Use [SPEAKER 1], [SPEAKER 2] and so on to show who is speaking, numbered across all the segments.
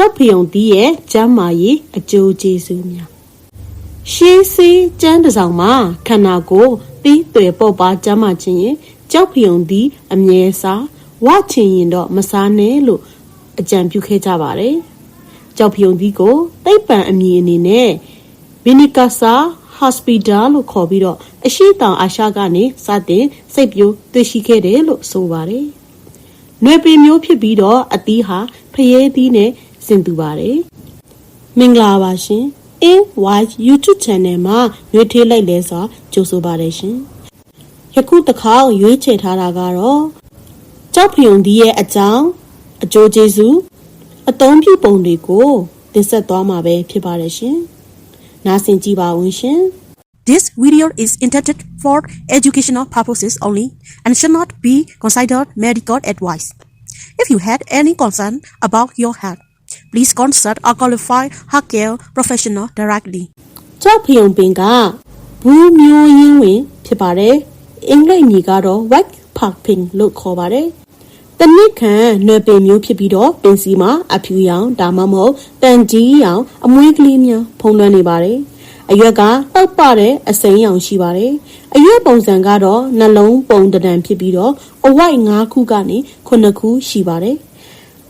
[SPEAKER 1] ကြောက်ဖယုံသီးရဲ့ကျမ်းမာရေးအကျိုးကျေးဇူးများရှေးစေးကျမ်းတစ်စောင်မှာခန္ဓာကိုယ်သီးသွယ်ပေါ့ပါကျမ်းမာခြင်းရင်ကြောက်ဖယုံသီးအမြဲစားဝချင်ရင်တော့မစားနဲ့လို့အကြံပြုခဲ့ကြပါတယ်ကြောက်ဖယုံသီးကိုသိပ္ပံအမည်အနေနဲ့ဗီနီကာဆာဟော့စပီတာလို့ခေါ်ပြီးတော့အရှိတောင်အာရှကနေစတင်စိတ်ပြိုတွေ့ရှိခဲ့တယ်လို့ဆိုပါတယ်။နှွေပေမျိုးဖြစ်ပြီးတော့အသီးဟာဖျဲသီးနဲ့ ဆင်တူပါတယ်။မင်္ဂလာပါရှင်။ AY YouTube Channel မှာရွေးထွေးလိုက်လဲစွာကြိုဆိုပါတယ်ရှင်။ယခုတစ်ခါရွေးချယ်ထားတာကတော့ကြောက်ဖျုံသီးရဲ့အကြောင်းအကျိုးကျေးဇူးအသုံးပြုပုံတွေကိုတင်ဆက်သွားမှာပဲဖြစ်ပါတယ်ရှင်။နားဆင်ကြည့်ပါဦးရှင်။
[SPEAKER 2] This video is intended for educational purposes only and should not be considered medical advice. If you had any concern about your health, please consult a qualified healthcare professional directly.
[SPEAKER 1] ကြောက်ဖျုံပင်ကဘူးမျိုးရင်းဝင်ဖြစ်ပါတယ်။အင်္ဂလိပ်ညီကတော့ white pumpkin လို့ခေါ်ပါတယ်။တနစ်ခံနွယ်ပင်မျိုးဖြစ်ပြီးတော့ပင်စီမှာအဖြူရောင်ဒါမှမဟုတ်တန်ကြီးရောင်အမွှေးကလေးများဖုံးလွှမ်းနေပါတယ်။အရွက်ကတောက်ပတဲ့အစိမ်းရောင်ရှိပါတယ်။အရွက်ပုံစံကတော့နှလုံးပုံတံဖြစ်ပြီးတော့အဝိုက်၅ခုကနေ9ခုရှိပါတယ်။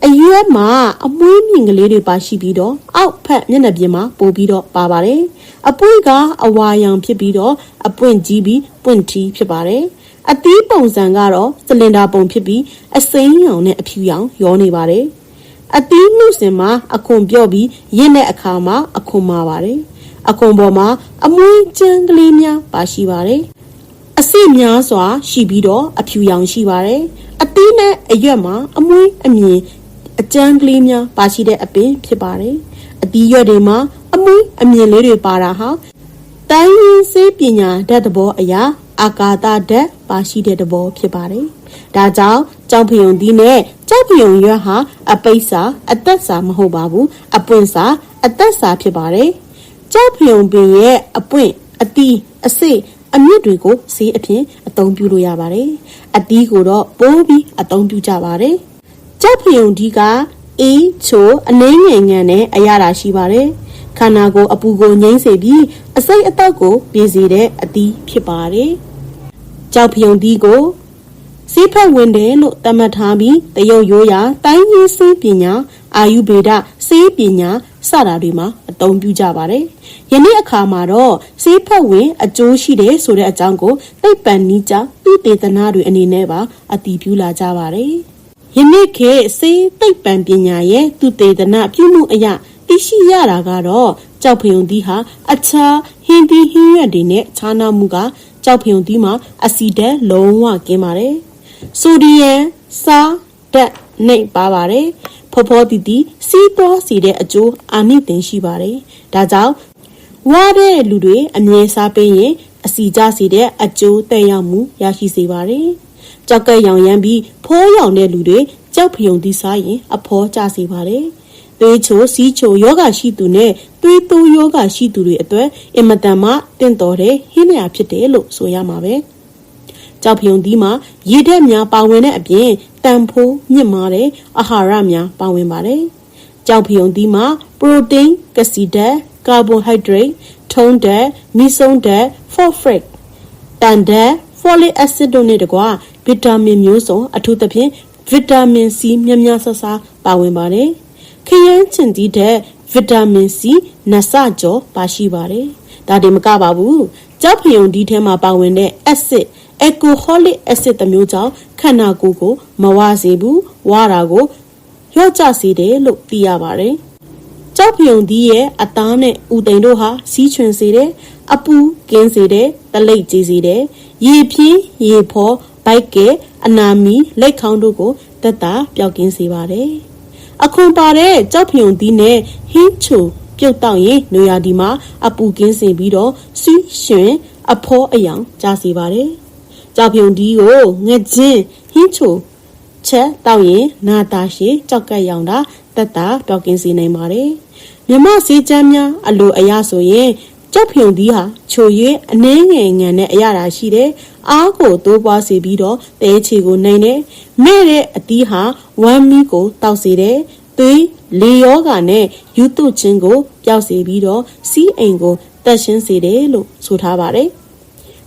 [SPEAKER 1] အရွက်မှာအမွှေးမြင့်ကလေးတွေပါရှိပြီးတော့အောက်ဖက်မျက်နှာပြင်မှာပို့ပြီးတော့ပါပါတယ်။အပွင့်ကအဝါရောင်ဖြစ်ပြီးတော့အပွင့်ကြီးပြီးပွင့်ထီးဖြစ်ပါတယ်။အသီးပုံစံကတော့စလင်ဒါပုံဖြစ်ပြီးအစိမ်းရောင်နဲ့အဖြူရောင်ရောနေပါတယ်။အသီးနှုတ်စင်မှာအခွန်ပြော့ပြီးရင့်တဲ့အခါမှာအခွန်မာပါတယ်။အခွန်ပေါ်မှာအမွှေးကျန်းကလေးများပါရှိပါတယ်။အစိများစွာရှိပြီးတော့အဖြူရောင်ရှိပါတယ်။အသီးနဲ့အရွက်မှာအမွှေးအမြင် အကျန်းကလေးများပါရှိတဲ့အပင်ဖြစ်ပါတယ်။အသီးရွက်တွေမှာအမွှေးအမြင်လေးတွေပါတာဟာတိုင်းရင်းစေးပညာဓာတ်သဘောအရာအာကာသဓာတ်ပါရှိတဲ့သဘောဖြစ်ပါတယ်။ဒါကြောင့်ကြောက်ဖယုံသီးနဲ့ကြောက်ဖယုံရွက်ဟာအပိတ်စာ အသက်စာမဟုတ်ပါဘူး။အပွင့်စာအသက်စာဖြစ်ပါတယ်။ကြောက်ဖယုံပင်ရဲ့အပွင့်အတီးအစိတ်အမြင့်တွေကိုဈေးအဖြစ်အသုံးပြုလို့ရပါတယ်။အတီးကိုတော့ပိုးပြီးအသုံးပြုကြပါတယ်။ ကြောက်ဖယုံဒီကအေးချိုအနှင်းငယ်ငယ်နဲ့အရတာရှိပါတယ်။ခန္ဓာကိုယ်အပူကိုငြိမ့်စေပြီးအစိတ်အသက်ကိုပြေစေတဲ့အတီးဖြစ်ပါတယ်။ကြောက်ဖယုံဒီကိုစေးဖက်ဝင်တယ်လို့သတ်မှတ်ထားပြီးတရုတ်ရိုးရာတိုင်းရင်းစေးပညာအာယုဗေဒစေးပညာစတာတွေမှာအသုံးပြုကြပါတယ်။ယနေ့အခါမှာတော့စေးဖက်ဝင်အကျိုးရှိတယ်ဆိုတဲ့အကြောင်းကိုသိပ္ပံနည်းကျသူတေသနာတွေအနေနဲ့ပါအတည်ပြုလာကြပါတယ်။ ယနေ့ခေတ်စေးသိပ္ပံပညာရဲ့သူတေသနာပြုမှုအရာသိရှိရတာကတော့ကြောက်ဖယုံသီးဟာအခြားဟင်းသီးဟင်းရွက်တွေနဲ့ခြားနားမှုကကြောက်ဖယုံသီးမှာအဆီဓာတ်လုံးဝကင်းပါတယ်။ဆိုဒီယမ်စားဓာတ်နှိပ်ပါပါတယ်။ဖောဖောတီတီစီးသွားစီတဲ့အကျိုးအာနိသင်ရှိပါတယ်။ဒါကြောင့်ဝါတဲ့လူတွေအမြဲစားပေးရင်အစီကြစီတဲ့အကျိုးတက်ရောက်မှုရရှိစေပါတယ်။ ကြောက်ကက်ရောင်ရမ်းပြီးဖိုးရောင်တဲ့လူတွေကြောက်ဖယုံသီးစားရင် အဖောကျစေပါတယ်။သွေးချိုစီးချိုယောဂရှိသူနဲ့သွေးတိုးယောဂရှိသူတွေအတွက်အင်မတန်မှတင့်တော်တဲ့ဟင်းလျာဖြစ်တယ်လို့ဆိုရမှာပဲ။ကြောက်ဖယုံသီးမှာရေဓာတ်များပါဝင်တဲ့အပြင်တန်ဖိုးမြင့်မားတဲ့အာဟာရများပါဝင်ပါတယ်။ကြောက်ဖယုံသီးမှာပရိုတိန်းကစီဓာတ်ကာဗွန်ဟိုက်ဒရိတ်ထုံးဓာတ်မီဆုံဓာတ်ဖော့ဖရစ်တန်ဓာတ် ဖောလိအက်ဆစ်တို့နဲ့တကွဗီတာမင်မျိုးစုံအထူးသဖြင့်ဗီတာမင်စီများများဆဆပါဝင်ပါတယ်။ခရမ်းချင်သီးတဲ့ဗီတာမင်စီနဆကျော်ပါရှိပါတယ်။ဒါတင်မကပါဘူး။ကြောက်ဖယုံဒီထဲမှာပါဝင်တဲ့အက်ဆစ်အက်ကိုဟောလစ်အက်ဆစ်တစ်မျိုးကြောင့်ခန္ဓာကိုယ်ကိုမဝစေဘူး။ဝါတာကိုလျော့ကျစေတယ်လို့သိရပါတယ်။ကြောက်ဖယုံသီးရဲ့အသားနဲ့ဥသိန်တို့ဟာစီးချွင်စေတယ် အပူကင်းစေတယ်တလိပ်ကြီးစေတယ်ရေပြင်းရေဖောဘိုက်ကဲအနာမီလက်ခေါင်းတို့ကိုတက်တာပျောက်ကင်းစေပါတယ်အခွန်ပါတဲ့ကြောက်ဖယုံသီးနဲ့ဟင်းချိုပြုတ်တောက်ရင်နွေရာဒီမှာအပူကင်းစင်ပြီးတော့စီးရှင်အဖောအယောင်ကြားစေပါတယ်ကြောက်ဖယုံသီးကိုငချင်းဟင်းချိုချက်တောက်ရင်နာတာရှည်ကြောက်ကက်ရောင်တာတက်တာပျောက်ကင်းစေနိုင်ပါတယ်မြမစေးချမ်းများအလိုအရဆိုရင် ကြောက်ဖြုံသီးဟာချိုရွေးအနှဲငယ်ငံနဲ့အရတာရှိတယ်။အားကိုတိုးပွားစေပြီးတော့တဲချီကိုနိုင်တယ်။မဲ့တဲ့အသီးဟာဝမ်းမီကိုတောက်စေတယ်။တသွေးလေယောဂါနဲ့ယူတုချင်းကိုပျောက်စေပြီးတော့စီးအိမ်ကိုတက်ရှင်းစေတယ်လို့ဆိုထားပါတယ်။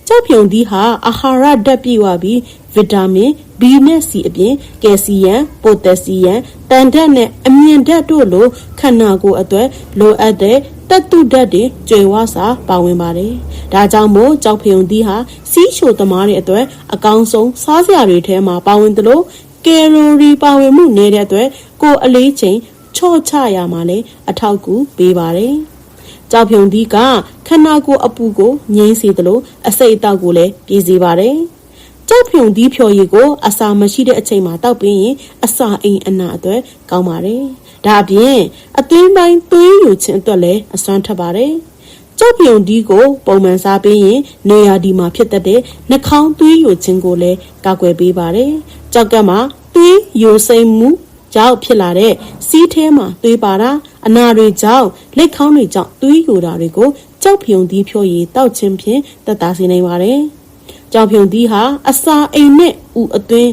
[SPEAKER 1] ကြောက်ဖြုံသီးဟာအာဟာရဓာတ်ပြည့်ဝပြီးဗီတာမင် B နဲ့ C အပြင်ကယ်ဆီယမ်ပိုတက်ဆီယမ်တန်ဓာတ်နဲ့အမြင့်ဓာတ်တို့လိုခန္ဓာကိုယ်အတွက်လိုအပ်တဲ့ တက်တုဓာတ်တွေကျွေဝစာပါဝင်ပါတယ်။ဒါကြောင့်မို့ကြောက်ဖြုံသီးဟာစီးချိုသမားတွေအတွက်အကောင်းဆုံးစားစရာတွေထဲမှာပါဝင်သလိုကယ်လိုရီပါဝင်မှုနေတဲ့အတွက်ကိုယ်အလေးချိန်ချော့ချရမှာလည်းအထောက်အကူပေးပါတယ်။ကြောက်ဖြုံသီးကခန္ဓာကိုယ်အပူကိုငြိမ်းစေသလိုအစိတ်အတောက်ကိုလည်းပြေစေပါတယ်။ကြောက်ဖြုံသီးဖြော်ရည်ကိုအစာမရှိတဲ့အချိန်မှာတောက်ပြီးရင်အစာအိမ်အနာအတွက်ကောင်းပါတယ်။ ဒါအပြင်အသွင်းပိုင်းသွေးယူခြင်းအတွက်လည်းအစွမ်းထပ်ပါတယ်။ကြောက်ပြုံဒီကိုပုံမှန်စားပေးရင်နေရာဒီမှာဖြစ်တတ်တဲ့နှာခေါင်းသွေးယိုခြင်းကိုလည်းကာကွယ်ပေးပါတယ်။ကြောက်ကပ်မှာသွေးယိုစိမ့်မှုကြောင့်ဖြစ်လာတဲ့စီးထဲမှာသွေးပါတာအနာတွေကြောင့်လက်ခေါင်းတွေကြောင့်သွေးယိုတာတွေကိုကြောက်ပြုံဒီဖြိုရည်တောက်ခြင်းဖြင့်သက်သာစေနိုင်ပါတယ်။ကြောက်ပြုံဒီဟာအစာအိမ်နဲ့ဥအသွင်း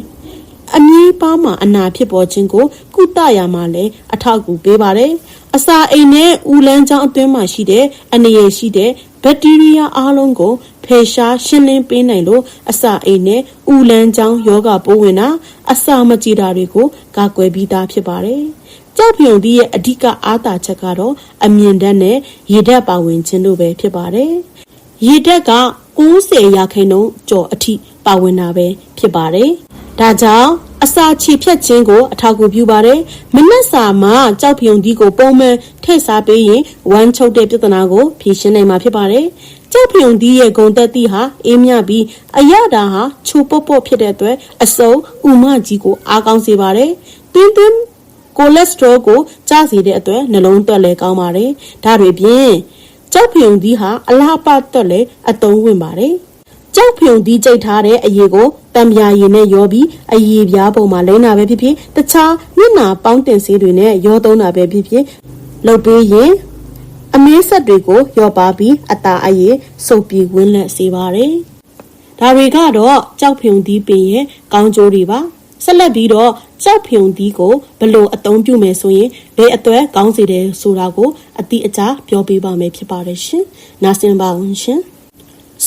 [SPEAKER 1] အမီးပါမှာအနာဖြစ်ပေါ်ခြင်းကို ကုသရမှာလည်းအထောက်အကူပေးပါတယ်။အစာအိမ်နဲ့ဦးလန်းချောင်းအတွင်းမှာရှိတဲ့အနေရရှိတဲ့ဘက်တီးရီးယားအားလုံးကိုဖယ်ရှားရှင်းလင်းပေးနိုင်လို့အစာအိမ်နဲ့ဦးလန်းချောင်းယောဂပိုးဝင်တာအစာမကြေတာတွေကိုကာကွယ်ပြီးသားဖြစ်ပါတယ်။ကြောက်ပြုံသီးရဲ့အဓိကအားသာချက်ကတော့အမြင့်ဓာတ်နဲ့ရေဓာတ်ပါဝင်ခြင်းတို့ပဲဖြစ်ပါတယ်။ရေဓာတ်က90ရာခိုင်နှုန်းကျော်အထိပါဝင်တာပဲဖြစ်ပါတယ်။ ဒါကြောင့်အစာချေဖြတ်ခြင်းကိုအထောက်အကူပြုပါတယ်။မနက်စာမှာကြောက်ပြုံဒီကိုပုံမှန်ထည့်စားပေးရင်ဝမ်းချုပ်တဲ့ပြဿနာကိုဖြေရှင်းနိုင်မှာဖြစ်ပါတယ်။ကြောက်ပြုံဒီရဲ့ဂုံတက်တိဟာအေးမြပြီးအရတာဟာချူပုတ်ပုတ်ဖြစ်တဲ့အတွက်အစုံဥမကြီးကိုအားကောင်းစေပါတယ်။တင်းတင်းကိုလက်စထရောကိုကျစေတဲ့အတွက်နှလုံးသွက်လည်းကောင်းပါတယ်။ဒါတွေပြင်ကြောက်ပြုံဒီဟာအလားပါတက်လည်းအသုံးဝင်ပါတယ်။ကြောက်ဖြုံဒီကြိတ်ထားတဲ့အရေကိုတံ ပြာရည်နဲ့ရောပြီးအရေပြားပုံမှာလိမ့်တာပဲဖြစ်ဖြစ်တခြားမျက်နာပေါင်းတင်ဆေးတွေနဲ့ရောသုံးတာပဲဖြစ်ဖြစ်လုပ်ပေးရင်အမေးဆက်တွေကိုရောပါပြီးအတာအရေစုပ်ပြီးဝင်းလက်စေပါတယ်။ဒါတွေကတော့ကြောက်ဖြုံဒီပင်ရဲ့ကောင်းကျိုးတွေပါ။ဆက်လက်ပြီးတော့ကြောက်ဖြုံဒီကိုဘလို့အသုံးပြုမယ်ဆိုရင်ဘယ်အတွက်ကောင်းစေတယ်ဆိုတာကိုအတိအကျပြောပြပါမယ်ဖြစ်ပါတယ်ရှင်။နားဆင်ပါဦးရှင်။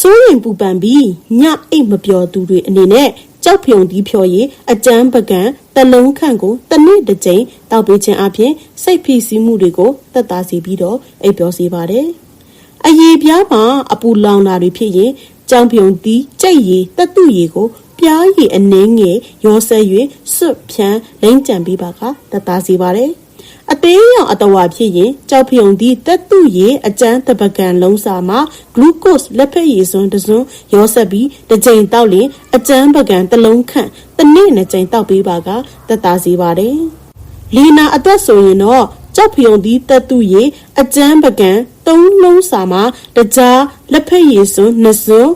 [SPEAKER 1] စိုးရင်ပူပန်ပြီးညအိတ်မပျော်သူတွေအနေနဲ့ကြောက်ဖြုံဒီဖြော်ရည်အကျန်းပကံတလုံးခန့်ကိုတစ်နေ့တစ်ကြိမ်တောက်ပေးခြင်းအပြင်စိတ်ဖိစီးမှုတွေကိုသက်သာစေပြီးတော့အိပ်ပျော်စေပါတယ်။အရေပြားမှာအပူလောင်တာတွေဖြစ်ရင်ကြောင်ဖြုံဒီကြိတ်ရည်တက်တုရည်ကိုပြားရည်အနှင်းငယ်ရောဆဲ၍စွတ်ဖြန်းလိမ့်ကြံပေးပါကသက်သာစေပါတယ်။ အသေးရောင်အတဝါဖြစ်ရင်ကြောက်ဖြုံသည့်တက်တုရေအကျန်းတပကံလုံးစာမှာဂလူကို့စ်လက်ဖက်ရည်စွန်းတစ်စွန်းရောဆက်ပြီးတစ်ကြိမ်တောက်ရင်အကျန်းပကံတစ်လုံးခန့်တစ်နေ့နှစ်ကြိမ်တောက်ပေးပါကတက်တာစေပါတယ်။လီနာအတွက်ဆိုရင်တော့ကြောက်ဖြုံသည့်တက်တုရေအကျန်းပကံသုံးလုံးစာမှာတကြားလက်ဖက်ရည်စွန်းနှစ်စွန်း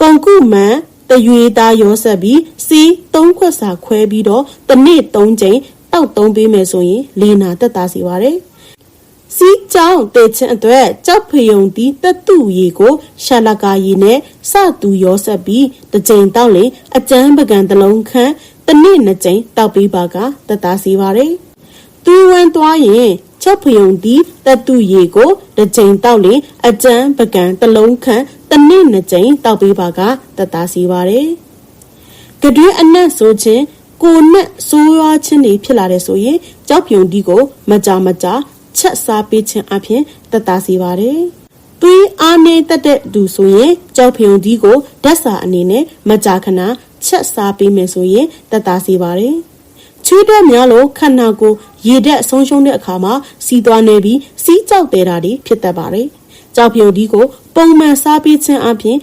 [SPEAKER 1] ကုံကုမန်တရွေသားရောဆက်ပြီးစီသုံးခွက်စာခွဲပြီးတော့တစ်နေ့သုံးကြိမ် တောက်သုံးပေးမယ်ဆိုရင်လေနာတက်တာစီပါတယ်။စီးကြောင်းတေချင်းအတွက်ကြောက်ဖယုံတီတက်တူရီကိုရှာလကာရီနဲ့စတူရောဆက်ပြီးတစ်ကြိမ်တောက်လေအကျန်းပကံတစ်လုံးခန့်တစ်နေ့နှစ်ကြိမ်တောက်ပေးပါကတက်တာစီပါတယ်။သူဝမ်းသွားရင်ချက်ဖယုံတီတက်တူရီကိုတစ်ကြိမ်တောက်လေအကျန်းပကံတစ်လုံးခန့်တစ်နေ့နှစ်ကြိမ်တောက်ပေးပါကတက်တာစီပါတယ်။ကတွင်းအနက်ဆိုခြင်း ကိုနဲ့ဆိုးရွားခြင်းတွေဖြစ်လာတဲ့ဆိုရင်ကြောက်ပြုံဒီကိုမကြာမကြာချက်စားပေးခြင်းအပြင်တက်တာစေပါတယ်။သွေးအားနေတတ်တဲ့သူဆိုရင်ကြောက်ပြုံဒီကိုဓာတ်စာအနေနဲ့မကြာခဏချက်စားပေးမယ်ဆိုရင်တက်တာစေပါတယ်။ချွေးတက်များလို့ခန္ဓာကိုယ်ရေဓာတ်ဆုံးရှုံးတဲ့အခါမှာစီးသွားနေပြီးစီးကြောက်တဲ့တာတွေဖြစ်တတ်ပါတယ်။ကြောက်ပြုံဒီကိုပုံမှန်စားပေးခြင်းအပြင်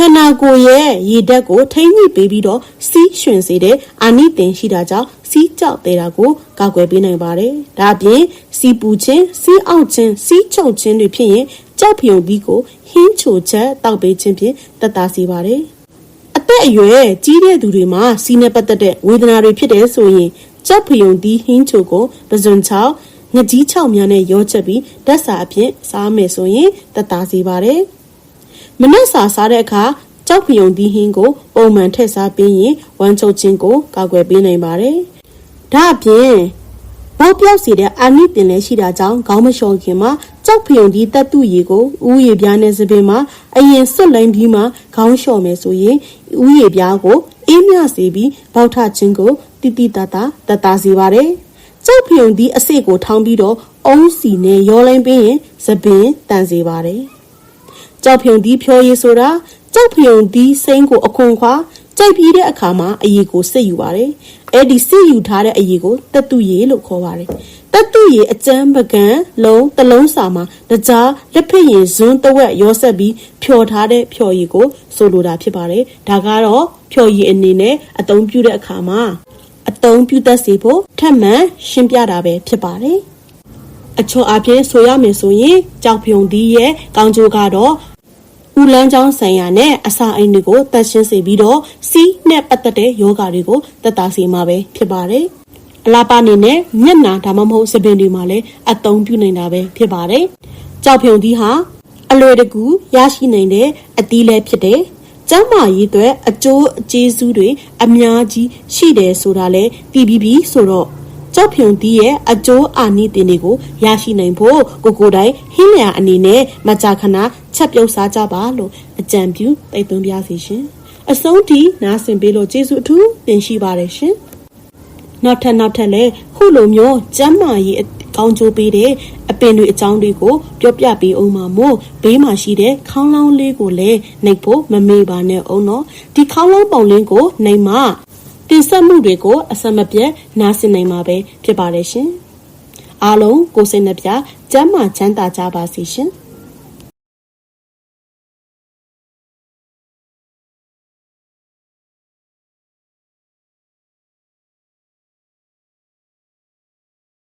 [SPEAKER 1] ခန္ဓာကိုယ်ရဲ့ရေဓာတ်ကိုထိမ့်ညှိပေးပြီးတော့စီးရွှင်စေတဲ့အာနိသင်ရှိတာကြောင့်စီးကြောက်သေးတာကိုကာကွယ်ပေးနိုင်ပါတယ်။ဒါအပြင်စီးပူခြင်းစီးအောက်ခြင်းစီးချုပ်ခြင်းတွေဖြစ်ရင်ကြောက်ဖြုံပြီးကိုဟင်းချိုချက်တောက်ပေးခြင်းဖြင့်တက်တာစေပါတယ်။အသက်အရွယ်ကြီးတဲ့သူတွေမှာစီးနဲ့ပတ်သက်တဲ့ဝေဒနာတွေဖြစ်တယ်ဆိုရင်ကြောက်ဖြုံဒီဟင်းချိုကိုပဇွန်ချောက်ငကြီးချောက်များနဲ့ရောချက်ပြီးဓာတ်စာအဖြစ်စားမယ်ဆိုရင်တက်တာစေပါတယ်။ မနက်စာစားတဲ့အခါကြောက်ဖယုံဒီဟင်းကိုပုံမှန်ထည့်စားပေးရင်ဝမ်းချုပ်ခြင်းကိုကာကွယ်ပေးနိုင်ပါတယ်။ဒါအပြင်ဘိုးပြောက်စီတဲ့အာနိတင်လည်းရှိတာကြောင့်ခေါင်းမလျှော်ခင်မှာကြောက်ဖယုံဒီတက်တူရီကိုဥယေပြားနဲ့စပင်မှာအရင်စွတ်လိုင်းပြီးမှခေါင်းလျှော်မယ်ဆိုရင်ဥယေပြားကိုအေးမြစေပြီးပေါက်ထခြင်းကိုတိတိတတ်တာတတ်တာစီပါတယ်ကြောက်ဖယုံဒီအစ်စ်ကိုထောင်းပြီးတော့အုံးစီနဲ့ရောလိုင်းပေးရင်စပင်တန်စေပါတယ် ကြောက်ဖြုံဒီဖြောရည်ဆိုတာကြောက်ဖြုံဒီစိမ့်ကိုအခွန်ခွာကြိုက်ပြီးတဲ့အခါမှာအရည်ကိုစစ်ယူပါတယ်။အဲ့ဒီစစ်ယူထားတဲ့အရည်ကိုတတုရည်လို့ခေါ်ပါတယ်။တတုရည်အကျမ်းပကံလုံးတစ်လုံးစာမှာတကြားလက်ဖက်ရည်ဇွန်းတစ်ဝက်ရောဆက်ပြီးဖြော်ထားတဲ့ဖြော်ရည်ကိုဆိုလိုတာဖြစ်ပါတယ်။ဒါကတော့ဖြော်ရည်အနေနဲ့အသုံးပြုတဲ့အခါမှာအသုံးပြုတတ်စေဖို့ထပ်မံရှင်းပြတာပဲဖြစ်ပါတယ်။ အချောအပြည့်ဆိုရမယ်ဆိုရင်ကြောက်ဖြုံဒီရဲ့ကောင်းကျိုးကတော့ဦးလန်းချောင်းဆိုင်ရာနဲ့အစာအိမ်တွေကိုတတ်ရှင်းစေပြီးတော့စီးနဲ့ပတ်သက်တဲ့ယောဂါတွေကိုတက်တာစေမှာပဲဖြစ်ပါတယ်။အလားပါနေနဲ့မျက်နာဒါမှမဟုတ်စပင်တွေမှာလည်းအသုံးပြုနိုင်တာပဲဖြစ်ပါတယ်။ကြောက်ဖြုံဒီဟာအလွယ်တကူရရှိနိုင်တဲ့အသီးလည်းဖြစ်တယ်။ကျမ်းမာရေးအတွက်အကျိုးအကျေးဇူးတွေအများကြီးရှိတယ်ဆိုတာလဲသိပြီးပြီဆိုတော့ ကြောက်ဖြုံတီးရဲ့အကျိုးအာနိသင်တွေကိုရရှိနိုင်ဖို့ကိုကိုယ်တိုင်ဟင်းလျာအနေနဲ့မကြာခဏချက်ပြုတ်စားကြပါလို့အကြံပြုတိုက်တွန်းပါစီရှင်အဆုံးထိနားဆင်ပေးလို့ကျေးဇူးအထူးတင်ရှိပါတယ်ရှင်နောက်ထပ်နောက်ထပ်လည်းခုလိုမျိုးကျမ်းမာရေးအကောင်းကျိုးပေးတဲ့အပင်တွေအကြောင်းတွေကိုပြောပြပေးအောင်ပါမို့ဘေးမှာရှိတဲ့ခေါင်းလောင်းလေးကိုလည်းနှိပ်ဖို့မမေ့ပါနဲ့အောင်နော်ဒီခေါင်းလောင်းပုံလင်းကိုနှိပ်မှ တင်ဆက်မှုတွေကိုအစမပြတ်နားဆင်နိုင်မှာပဲဖြစ်ပါတယ်ရှင်။အားလုံးကိုယ်စိတ်နှပြကျမ်းမာချမ်းသာကြပါစေရှင်။